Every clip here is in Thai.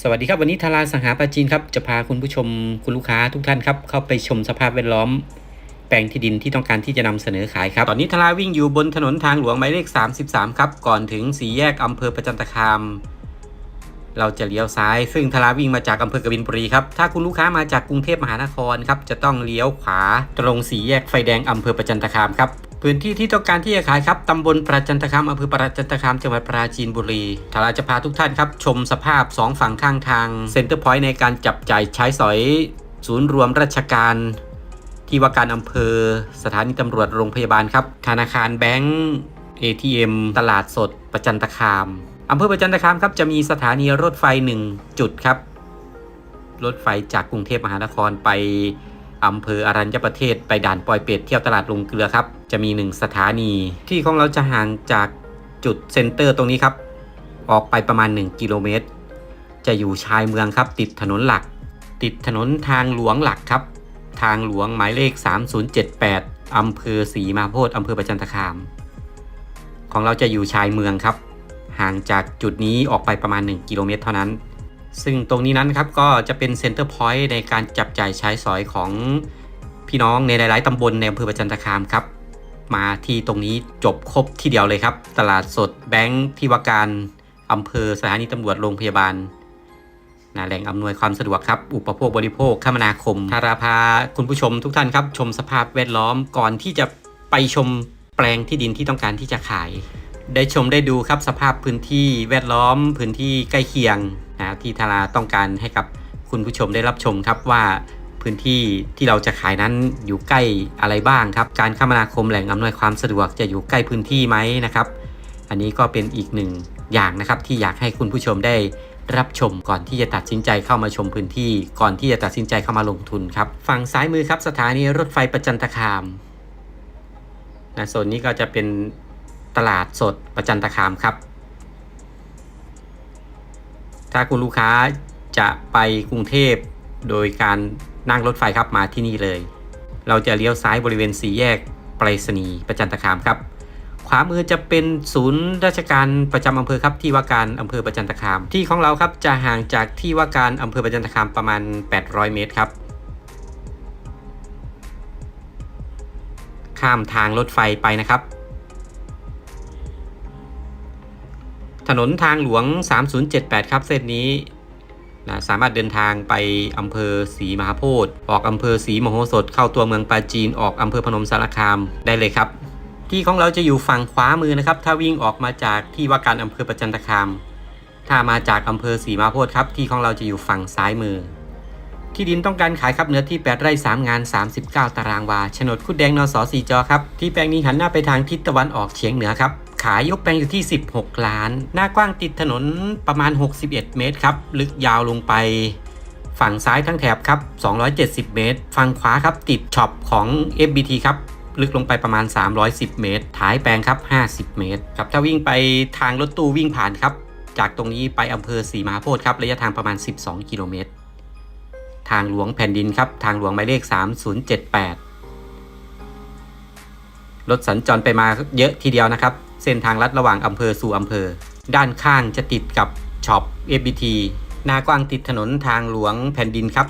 สวัสดีครับวันนี้ทาราสังหาปราจีนครับจะพาคุณผู้ชมคุณลูกค้าทุกท่านครับเข้าไปชมสภาพแวดล้อม แปลงที่ดินที่ต้องการที่จะนำเสนอขายครับ ตอนนี้ทาราวิ่งอยู่บนถนนทางหลวงหมายเลข 33 ครับ ก่อนถึงสี่แยกอำเภอประจันตคาม เราจะเลี้ยวซ้าย ซึ่งทาราวิ่งมาจากอำเภอกบินบุรีครับถ้าคุณลูกค้ามาจากกรุงเทพมหานครครับจะต้องเลี้ยวขวาตรงสี่แยกไฟแดงอำเภอประจันตคามครับ พื้นที่ที่ต้องการที่จะขายครับตำบลประจันตคามอำเภอประจันตคามจังหวัดปราจีนบุรีทาราจะพาทุกท่านครับ ชมสภาพ 2 ฝั่งข้างทางเซ็นเตอร์พอยต์ในการจับจ่ายใช้สอย ศูนย์รวมราชการ ที่ว่าการอำเภอ สถานีตำรวจโรงพยาบาลครับ ธนาคารแบงก์ ATM ตลาดสด ประจันตคามอำเภอประจันตคามครับจะมีสถานีรถไฟ 1 จุดครับ รถไฟจากกรุงเทพมหานครไป อำเภออรัญญประเทศไปด่านปอยเป็ดเที่ยวตลาดลงเกลือครับ จะมี 1 สถานี ที่ของเราจะห่างจากจุดเซ็นเตอร์ตรงนี้ครับ ออกไปประมาณ 1 กิโลเมตร จะอยู่ชายเมืองครับ ติดถนนหลัก ติดถนนทางหลวงหลักครับ ทางหลวงหมายเลข 3078อำเภอศรีมาโพธิ์อำเภอประจันตคาม ของเราจะอยู่ชายเมืองครับ ห่างจากจุดนี้ออกไปประมาณ 1 กิโลเมตร เท่านั้น ซึ่งตรงนี้นั้นครับก็จะเป็นเซ็นเตอร์พอยต์ในการจับจ่ายใช้สอยของพี่น้องในหลาย ๆ ตำบลในอำเภอประจันตคามครับ มาที่ตรงนี้จบครบที่เดียวเลยครับ ตลาดสดแบงค์ที่ว่าการอำเภอสถานีตำรวจโรงพยาบาลนะแหล่งอำนวยความสะดวกครับ อุปโภคบริโภคคมนาคมทาราพาคุณผู้ชมทุกท่านครับ ชมสภาพแวดล้อมก่อนที่จะไปชมแปลงที่ดินที่ต้องการที่จะขาย ได้ชมได้ดูครับสภาพพื้นที่แวดล้อมพื้นที่ใกล้เคียงนะที่ทาราต้องการให้กับคุณผู้ชมได้รับชมครับว่าพื้นที่ที่เราจะขายนั้นอยู่ใกล้อะไรบ้างครับ การคมนาคมแหล่งอำนวยความสะดวกจะอยู่ใกล้พื้นที่ไหมนะครับ อันนี้ก็เป็นอีกหนึ่งอย่างนะครับที่อยากให้คุณผู้ชมได้รับชมก่อนที่จะตัดสินใจเข้ามาชมพื้นที่ ก่อนที่จะตัดสินใจเข้ามาลงทุนครับฝั่งซ้ายมือครับสถานีรถไฟประจันตคามนะโซนนี้ก็จะเป็น ตลาดสดประจันตคามครับ ถ้าคุณลูกค้าจะไปกรุงเทพโดยการนั่งรถไฟครับมาที่นี่เลย เราจะเลี้ยวซ้ายบริเวณสี่แยกไปรษณีย์ประจันตคามครับ ขวามือจะเป็นศูนย์ราชการประจำอำเภอครับที่ว่าการอำเภอประจันตคาม ที่ของเราครับจะห่างจากที่ว่าการอำเภอประจันตคามประมาณ 800 เมตรครับ ข้ามทางรถไฟไปนะครับ ถนนทางหลวง 3078 ครับเส้นนี้นะสามารถเดินทางไปอำเภอศรีมหาโพธิ์ออกอำเภอศรีมโหสถ เข้าตัวเมืองปราจีนออกอำเภอพนมสารคามได้เลยครับ ที่ของเราจะอยู่ฝั่งขวามือนะครับ ถ้าวิ่งออกมาจากที่ว่าการอำเภอประจันตคาม ถ้ามาจากอำเภอศรีมาโพธิ์ครับ ที่ของเราจะอยู่ฝั่งซ้ายมือ ที่ดินต้องการขายครับเนื้อที่ 8 ไร่3งาน 39 ตารางวาโฉนดคุดแดงนสสีจอครับที่แปลงนี้หันหน้าไปทางทิศตะวันออกเฉียงเหนือครับ ขายยกแปลงอยู่ที่ 16 ล้าน หน้ากว้างติดถนนประมาณ 61 เมตรครับ ลึกยาวลงไปฝั่งซ้ายทั้งแถบครับ 270 เมตร ฝั่งขวาครับติดช็อปของ FBT ครับ ลึกลงไปประมาณ 310 เมตร ท้ายแปลงครับ 50 เมตร ครับ ถ้าวิ่งไปทางรถตู้วิ่งผ่านครับ จากตรงนี้ไปอำเภอศรีมาโพธิ์ครับ ระยะทางประมาณ 12 กิโลเมตร ทางหลวงแผ่นดินครับ ทางหลวงหมายเลข 3078 รถสัญจรไปมาเยอะทีเดียวนะครับ เส้นทางลัดระหว่างอำเภอสู่อำเภอ ด้านข้างจะติดกับช็อป FBT หน้ากว้างติดถนนทางหลวงแผ่นดินครับ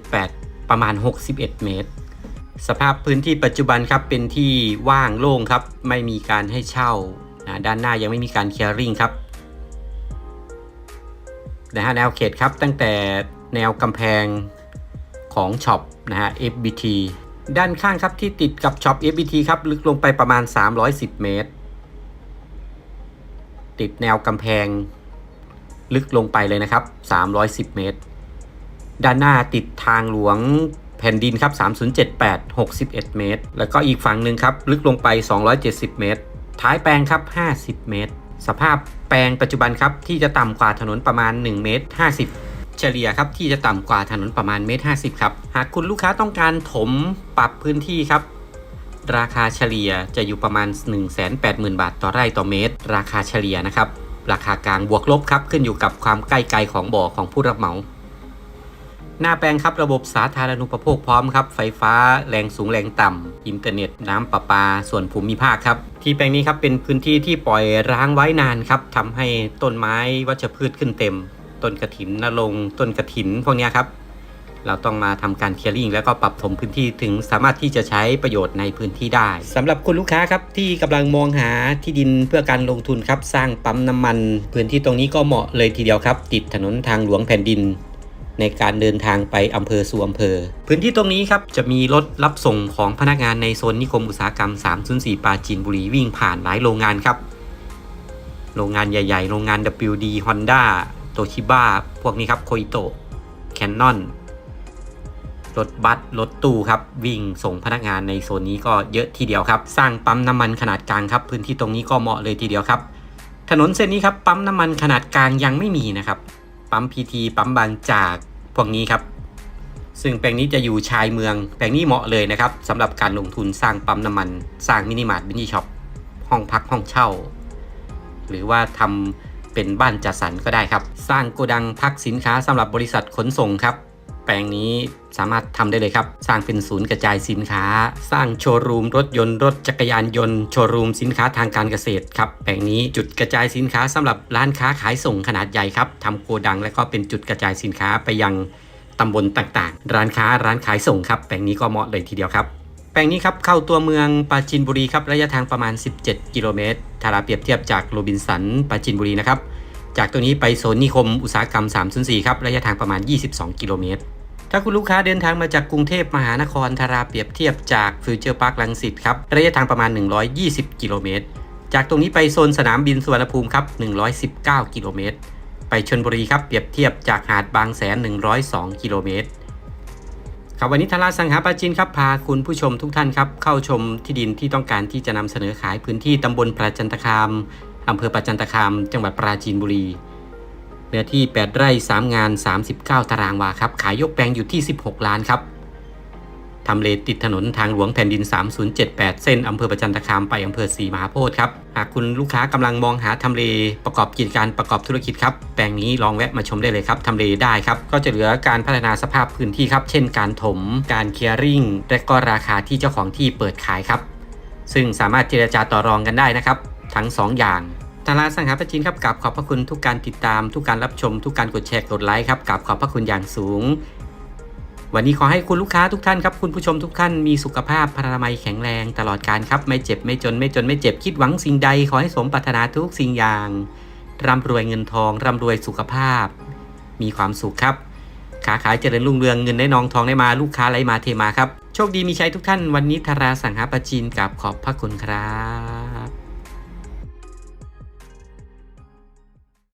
3078 ประมาณ 61 เมตร สภาพพื้นที่ปัจจุบันครับเป็นที่ว่างโล่งครับ ไม่มีการให้เช่านะด้านหน้ายังไม่มีการเคลียร์ริงครับนะฮะแนวเขตครับตั้งแต่แนวกำแพงของช็อปนะฮะ FBT ด้านข้างครับที่ติดกับช็อป FBT ครับลึกลงไปประมาณ 310 เมตร ติดแนวกำแพง ลึกลงไปเลยนะครับ 310 เมตร ด้านหน้าติดทางหลวงแผ่นดินครับ 3078 61 เมตร แล้วก็อีกฝั่งหนึ่งครับ ลึกลงไป 270 เมตร ท้ายแปลงครับ 50 เมตร สภาพแปลงปัจจุบันครับ ที่จะต่ำกว่าถนนประมาณ 1 เมตร 50 เฉลี่ยครับที่จะต่ำกว่าถนนประมาณเมตร 50 ครับ หากคุณลูกค้าต้องการถมปรับพื้นที่ครับ ราคาเฉลี่ยจะอยู่ประมาณ 180,000 บาทต่อไร่ต่อเมตร ราคาเฉลี่ยนะครับราคากลางบวกลบครับขึ้นอยู่กับความใกล้ไกลของบ่อของผู้รับเหมา หน้าแปลงครับระบบสาธารณูปโภคพร้อมครับไฟฟ้าแรงสูงแรงต่ำอินเทอร์เน็ตน้ำประปา ส่วนภูมิภาคครับ ที่แปลงนี้ครับเป็นพื้นที่ที่ปล่อยร้างไว้นานครับทำให้ต้นไม้วัชพืชขึ้นเต็ม ต้นกระถินนรงต้นกระถินพวกนี้ครับ เราต้องมาทำการเคลียร์ลิงแล้วก็ปรับถมพื้นที่ถึงสามารถที่จะใช้ประโยชน์ในพื้นที่ได้สำหรับคุณลูกค้าครับที่กำลังมองหาที่ดินเพื่อการลงทุนครับสร้างปั๊มน้ำมัน พื้นที่ตรงนี้ก็เหมาะเลยทีเดียวครับ ติดถนนทางหลวงแผ่นดิน ในการเดินทางไปอำเภอสู่อำเภอ พื้นที่ตรงนี้ครับจะมีรถรับส่งของพนักงานในโซนนิคมอุตสาหกรรม 304 ปราจีนบุรีวิ่งผ่านหลายโรงงานครับโรงงานใหญ่ ๆ โรงงาน WD Honda Toshiba พวกนี้ครับโค i โต Canon รถบัสรถตู้ครับ วิ่งส่งพนักงานในโซนนี้ก็เยอะทีเดียวครับ สร้างปั๊มน้ำมันขนาดกลางครับ พื้นที่ตรงนี้ก็เหมาะเลยทีเดียวครับ ถนนเส้นนี้ครับปั๊มน้ำมันขนาดกลางยังไม่มีนะครับ ปั๊มพีทีปั๊มบางจากพวกนี้ครับ ซึ่งแปลงนี้จะอยู่ชายเมือง แปลงนี้เหมาะเลยนะครับสำหรับการลงทุนสร้างปั๊มน้ำมัน สร้างมินิมาร์ทมินิช็อปห้องพักห้องเช่า หรือว่าทำเป็นบ้านจัดสรรก็ได้ครับ สร้างโกดังพักสินค้าสำหรับบริษัทขนส่งครับ แปลงนี้สามารถทำได้เลยครับ สร้างเป็นศูนย์กระจายสินค้า สร้างโชว์รูมรถยนต์รถจักรยานยนต์โชว์รูมสินค้าทางการเกษตรครับแปลงนี้จุดกระจายสินค้าสำหรับร้านค้าขายส่งขนาดใหญ่ครับทำโกดังและก็เป็นจุดกระจายสินค้าไปยังตำบลต่างๆ ร้านค้าร้านขายส่งครับ แปลงนี้ก็เหมาะเลยทีเดียวครับแปลงนี้ครับเข้าตัวเมืองปราจีนบุรีครับระยะทางประมาณ 17 กิโลเมตรถ้าเราเปรียบเทียบจากโรบินสันปราจีนบุรีนะครับจากตัวนี้ไปโซนนิคมอุตสาหกรรม 304 ครับระยะทางประมาณ 22 กิโลเมตร ถ้าคุณลูกค้าเดินทางมาจากกรุงเทพมหานครทาราเปรียบเทียบจากฟิวเจอร์พาร์คลังสิตครับระยะทางประมาณ 120 กิโลเมตร จากตรงนี้ไปโซนสนามบินสุวรรณภูมิครับ 119 กิโลเมตร ไปชนบุรีครับเปรียบเทียบจากหาดบางแสน 102 กิโลเมตรครับวันนี้ทาราสังหาปราจินครับพาคุณผู้ชมทุกท่านครับเข้าชมที่ดินที่ต้องการที่จะนำเสนอขายพื้นที่ตำบลประจันตคามอำเภอประจันตคาม จังหวัดปราจีนบุรี เนื้อที่ 8 ไร่ 3 งาน 39 ตารางวาครับ ขายยกแปลงอยู่ที่ 16 ล้านครับทำเลติดถนนทางหลวงแผ่นดิน 3078 เส้นอำเภอประจันตคามไปอำเภอศรีมหาโพธิ์ครับ หากคุณลูกค้ากำลังมองหาทำเลประกอบกิจการประกอบธุรกิจครับ แปลงนี้ลองแวะมาชมได้เลยครับทำเลได้ครับ ก็จะเหลือการพัฒนาสภาพพื้นที่ครับ เช่นการถม การเคียร์ริงและก็ราคาที่เจ้าของที่เปิดขายครับ ซึ่งสามารถเจรจาต่อรองกันได้นะครับ ทั้ง 2 อย่าง ทารานสังหาประจินครับกราบขอบพระคุณทุกการติดตาม ทุกการรับชม ทุกการกดแชร์กดไลค์ครับกราบขอบพระคุณอย่างสูง วันนี้ขอให้คุณลูกค้าทุกท่านครับคุณผู้ชมทุกท่านมีสุขภาพพลามัยแข็งแรงตลอดการครับไม่เจ็บไม่จนไม่จนไม่เจ็บคิดหวังสิ่งใด ขอให้สมปรารถนาทุกสิ่งอย่างร่ำรวยเงินทองร่ำรวยสุขภาพ มีความสุขครับค้าขายเจริญรุ่งเรืองเงินได้นองทองได้มาลูกค้าไหลมาเทมาครับโชคดีมีชัยทุกท่านวันนี้ธาราสังหาประจินกับขอบพระคุณครับ